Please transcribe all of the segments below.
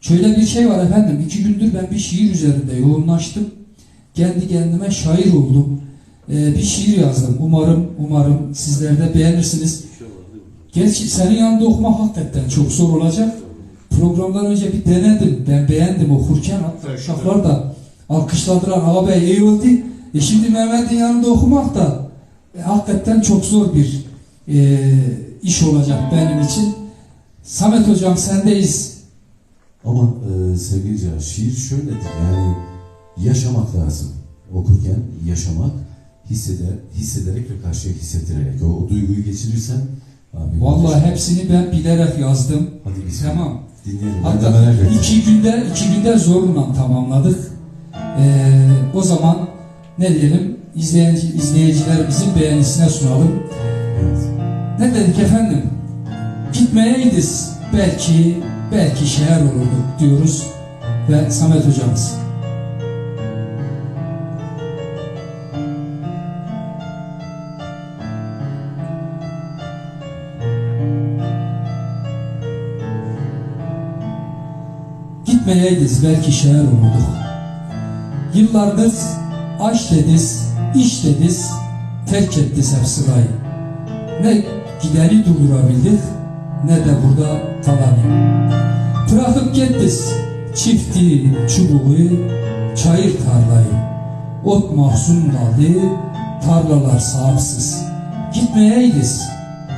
Şöyle bir şey var efendim. iki gündür ben bir şiir üzerinde yoğunlaştım. Kendi kendime şair oldum. Ee, bir şiir yazdım. Umarım, umarım sizler de beğenirsiniz. Gerçi senin yanında okumak hakikaten çok zor olacak. Programdan önce bir denedim. Ben beğendim okurken. Hatta uşaklar da alkışladılar. Ağabey iyi oldu. E şimdi Mehmet'in yanında okumak da e, hakikaten çok zor bir e, iş olacak benim için. Samet Hocam sendeyiz. Ama e, sevgili Can, şiir şöyledir yani yaşamak lazım. Okurken yaşamak, hisseder, hissederek ve karşıya hissettirerek. O, o duyguyu geçirirsen abi, Vallahi hepsini ben bilerek yazdım. Hadi biz Tamam. dinleyelim. Ben de Hatta merak ettim. iki günde iki günde zorla tamamladık. Ee, o zaman ne diyelim izleyici, izleyicilerimizin beğenisine sunalım. Evet. Ne dedik efendim? Gitmeyeydiz. Belki belki şehir olurduk diyoruz ve Samet hocamız. Gitmeyeydiz belki şehir olurduk. Yıllardır aş dediz, iş dediz, terk ettiz hep sırayı. Ne gideri durdurabildik ne de burada kalanı. Bırakıp gittiz çifti, çubuğu, çayır tarlayı. Ot mahzun kaldı, tarlalar sahipsiz. Gitmeyeydiz,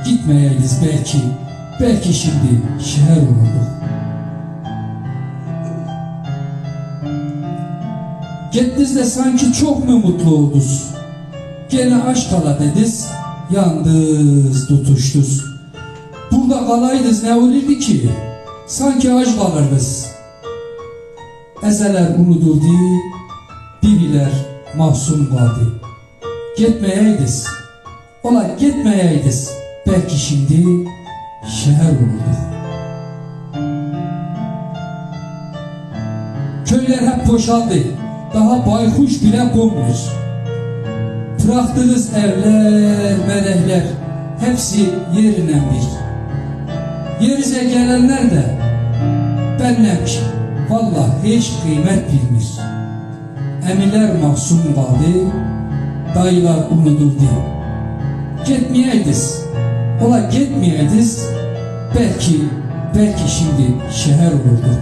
gitmeyeydiz belki, belki şimdi şehir olurduk. Gittiniz de sanki çok mu mutlu oldunuz? Gene aşk kala dediz, yandız tutuştuz. Burada kalaydız ne olurdu ki? Sanki aç kalırdız. Ezeler unuduldu, biriler mahzun kaldı. Gitmeyeydiz, ola gitmeyeydiz. Belki şimdi şehir olurduk. Köyler hep boşaldı. Daha baykuş bile konmuyor. Bıraktığınız evler, melekler hepsi yerine bir. Yerize gelenler de benler ki vallahi hiç kıymet bilmir. Emiler mahzun kaldı, dayılar unutuldu. Gitmeyeydiz, ola gitmeyeydiz, belki, belki şimdi şehir olurduk.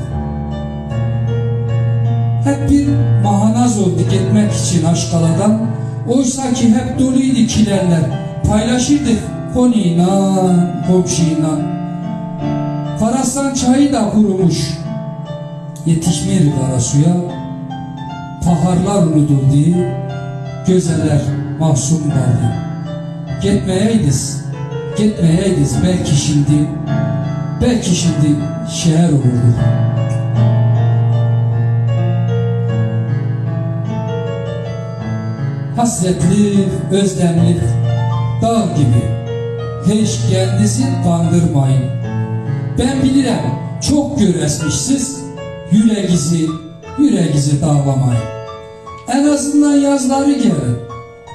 Hep bir mahanaz oldu gitmek için Aşkala'dan. Oysa ki hep doluydu kilerler. Paylaşırdık konuyla, komşuyla. Çayı da kurumuş. Yetişmiyor kara suya. Paharlar unutuldu. Gözeler mahzun kaldı. Gitmeyeydiz, gitmeyeydiz belki şimdi, belki şimdi şehir olurduk. hasretli, özlemli, dağ gibi. Hiç kendisi kandırmayın. Ben bilirim, çok göresmişsiz, yüreğinizi, yüreğinizi dağlamayın. En azından yazları gelin,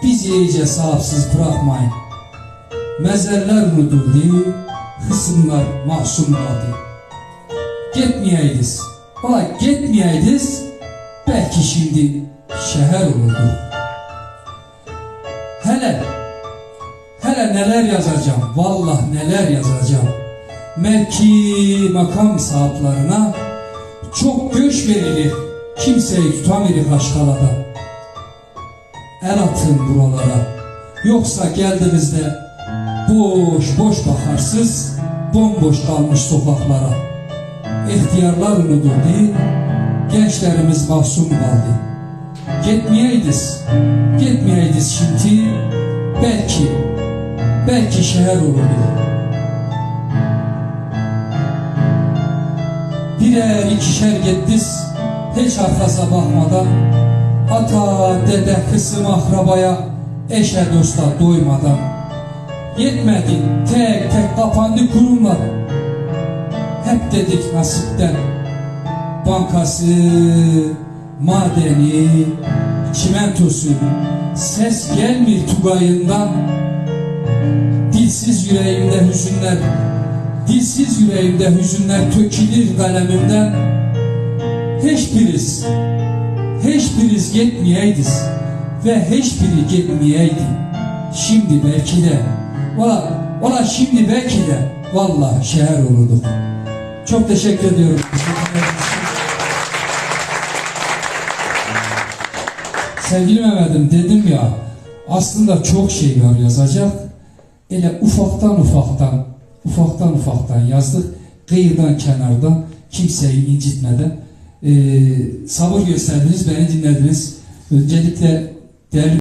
bizi iyice sahipsiz bırakmayın. Mezarlar unutuldu, hısımlar mahzun kaldı. Gitmeyeydiz, valla gitmeyeydiz, belki şimdi şehir olurduk. Hele, hele neler yazacağım, vallahi neler yazacağım. Mevki makam sahiplerine çok göç verilir, kimseyi tutamıyor Kaşkala'da. El atın buralara, yoksa geldiğinizde boş boş bakarsız, bomboş kalmış sokaklara. İhtiyarlar unutuldu, gençlerimiz mahzun kaldı. Gitmeyeydiz, gitmeyeydiz şimdi, belki, belki şehir olurdu. Birer ikişer gittiz, hiç arkasına bakmadan, ata, dede, kısım akrabaya, eşe dosta doymadan. Yetmedi, tek tek kapandı kurumlar. Hep dedik nasipten, bankası, madeni, çimentosu, ses gelmiyor tugayından. Dilsiz yüreğimde hüzünler, dilsiz yüreğimde hüzünler tökülür kalemimden. hiçbiriz, hiçbiriz gitmeyeydiz ve hiçbiri gitmeyeydi. Şimdi belki de, valla, valla şimdi belki de, valla şehir olurduk. Çok teşekkür ediyorum. Sevgili Mehmet'im dedim ya, aslında çok şey var yazacak. Ele ufaktan ufaktan, ufaktan ufaktan yazdık. Kıyıdan kenardan, kimseyi incitmeden. Ee, sabır gösterdiniz, beni dinlediniz. Öncelikle değerli